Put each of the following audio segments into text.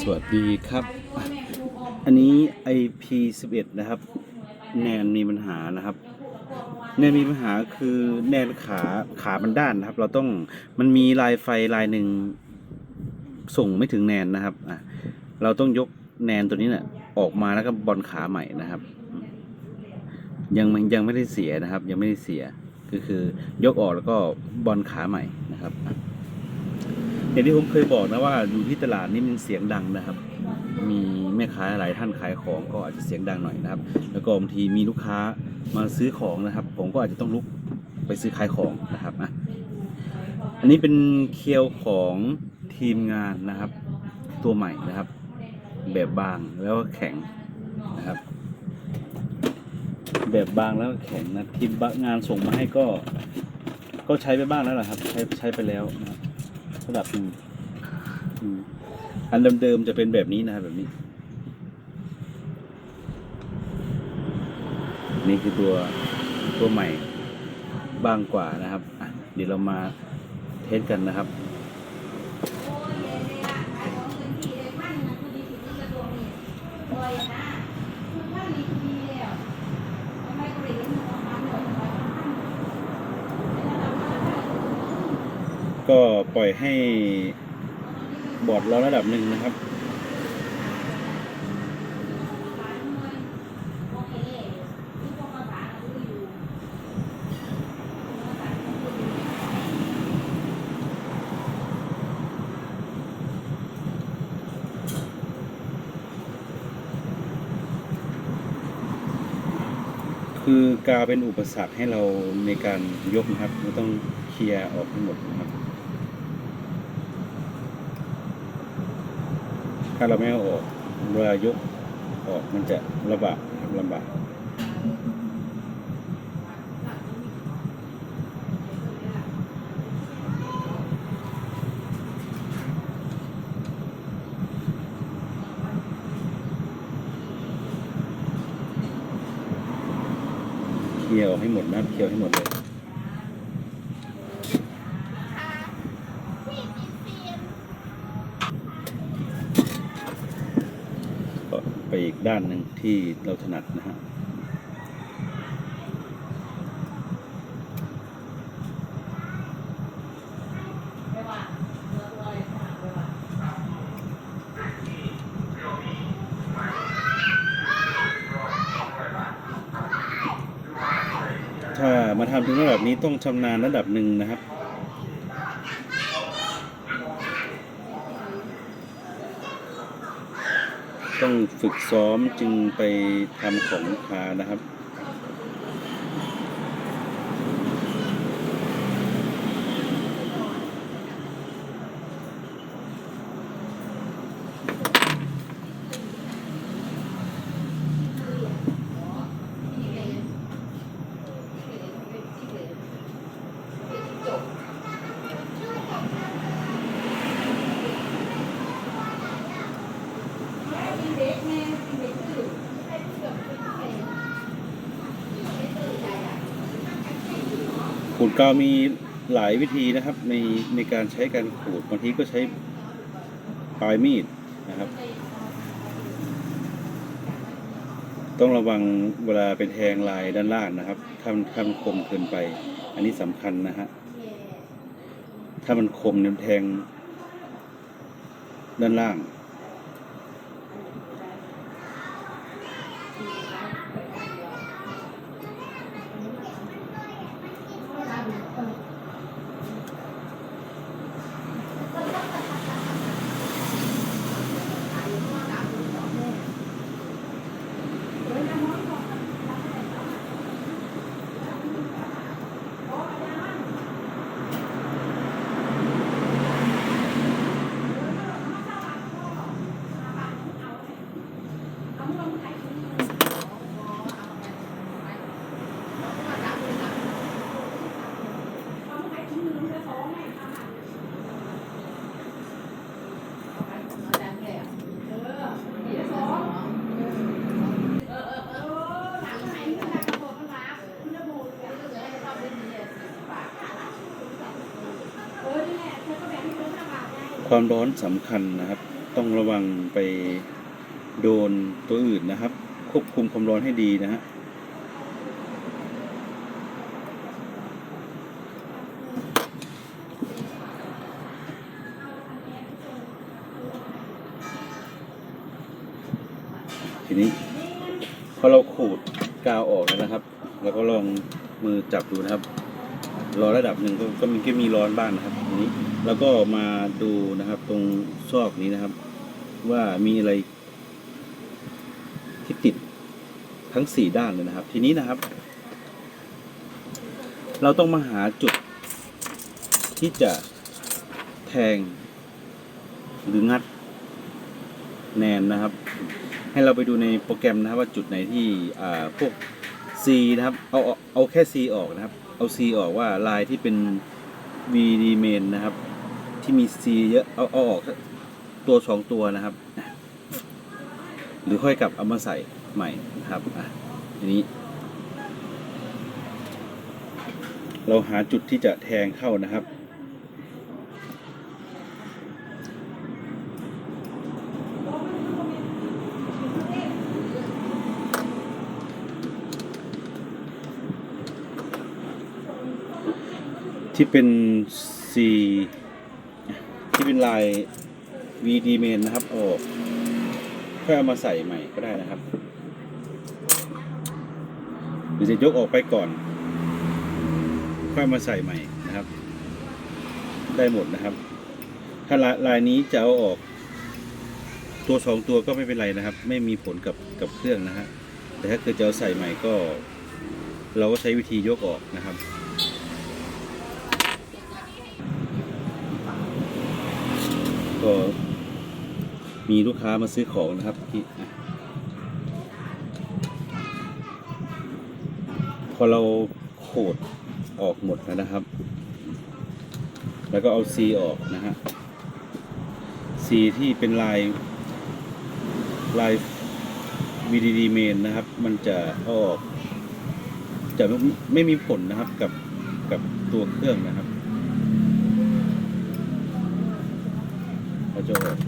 สวัสดีครับ อันนี้ IP11 นะครับ แนนมีปัญหานะครับ แนนมีปัญหาคือแนนขาขามันด้านนะครับ เราต้องมันมีลายไฟลายหนึ่งส่งไม่ถึงแนนนะครับอะเราต้องยกแนนตัวนี้เนี่ยออกมาแล้วก็บอลขาใหม่นะครับ ยังยังไม่ได้เสียนะครับ ยังไม่ได้เสียก็คือยกออกแล้วก็บอลขาใหม่นะครับ อย่างที่ผมเคยบอกนะว่าอยู่ที่ตลาดนี่มันเสียงดังนะครับ มีแม่ค้าหลายท่านขายของก็อาจจะเสียงดังหน่อยนะครับ แล้วก็บางทีมีลูกค้ามาซื้อของนะครับ ผมก็อาจจะต้องลุกไปซื้อขายของนะครับอะอันนี้เป็นเคียวของทีมงานนะครับ ตัวใหม่นะครับ แบบบางแล้วก็แข็งนะครับ แบบบางแล้วก็แข็งนะทีมงานส่งมาให้ก็ ก็ใช้ไปบ้างแล้วล่ะครับ ใช้ใช้ไปแล้วนะครับ ระดับหนึ่งอันเดิมๆจะเป็นแบบนี้นะครับแบบนี้ นี่คือตัวตัวใหม่บางกว่านะครับเดี๋ยวเรามาเทสกันนะครับก็ ก็ปล่อยให้บอร์ดเราระดับหนึ่งนะครับ คือกาเป็นอุปสรรคให้เราในการยกนะครับเราต้องเคลียร์ออกทั้งหมดนะครับ ถ้าเราไม่เอาออกเวลายกออกมันจะลำบากลำบากเคลียร์ออกให้หมดนะเคลียร์ให้หมดเลย ด้านหนึ่งที่เราถนัดนะฮะถ้ามาทำถึงระดับนี้ต้องชำนาญระดับหนึ่งนะครับ ต้องฝึกซ้อมจึงไปทำของลูกค้านะครับ ขูดกาวมีหลายวิธีนะครับในในการใช้การขูดบางทีก็ใช้ปลายมีดนะครับ ต้องระวังเวลาไปแทงลายด้านล่างนะครับถ้ามันถ้ามันคมเกินไป อันนี้สำคัญนะฮะถ้ามันคมเนี่ยแทงด้านล่าง ความร้อนสำคัญนะครับ ต้องระวังไปโดนตัวอื่นนะครับ ควบคุมความร้อนให้ดีนะฮะทีนี้พอเราขูดกาวออกแล้วนะครับ แล้วก็ลองมือจับดูนะครับ รอระดับหนึ่งก็ก็มีก็มีร้อนบ้างนะครับทีนี้แล้วก็มาดูนะครับ ตรงซอกนี้นะครับ ว่ามีอะไร ที่ติดทั้งสี่ด้านเลยนะครับ ทีนี้นะครับ เราต้องมาหาจุดที่จะแทงหรืองัดแนนนะครับ ให้เราไปดูในโปรแกรมนะครับว่าจุดไหนที่อ่าพวก C นะครับ เอาเอาเอาแค่ C ออกนะครับ เอา C ออกว่าลายที่เป็น VD main นะครับ ที่มี C เยอะเอาเอาออกตัวสองตัวนะครับ หรือค่อยกลับเอามาใส่ใหม่นะครับอะทีนี้ เราหาจุดที่จะแทงเข้านะครับ ที่เป็น C ที่เป็นลาย VD main นะครับอออกค่อยเอามาใส่ใหม่ก็ได้นะครับหรือจะยกออกไปก่อน ค่อยมาใส่ใหม่นะครับ ได้หมดนะครับ ถ้าลายลายนี้จะเอาออก ตัวสองตัวก็ไม่เป็นไรนะครับ ไม่มีผลกับกับเครื่องนะฮะแต่ถ้าเกิดจะเอาใส่ใหม่ก็ เราก็ใช้วิธียกออกนะครับ ก็มีลูกค้ามาซื้อของนะครับที่พอเราโขดออกหมดแล้วนะครับ แล้วก็เอาซีออกนะฮะซีที่เป็นลายลาย VDD main นะครับ มันจะออก จะไม่มีผลนะครับกับกับตัวเครื่องนะครับ เขาจะออก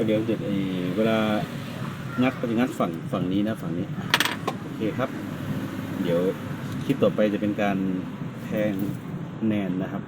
ก็เดี๋ยวเดี๋ยวไอ้เวลางัดก็จะงัดฝั่งฝั่งนี้นะฝั่งนี้โอเคครับ เดี๋ยวคลิปต่อไปจะเป็นการแทงแนนนะครับ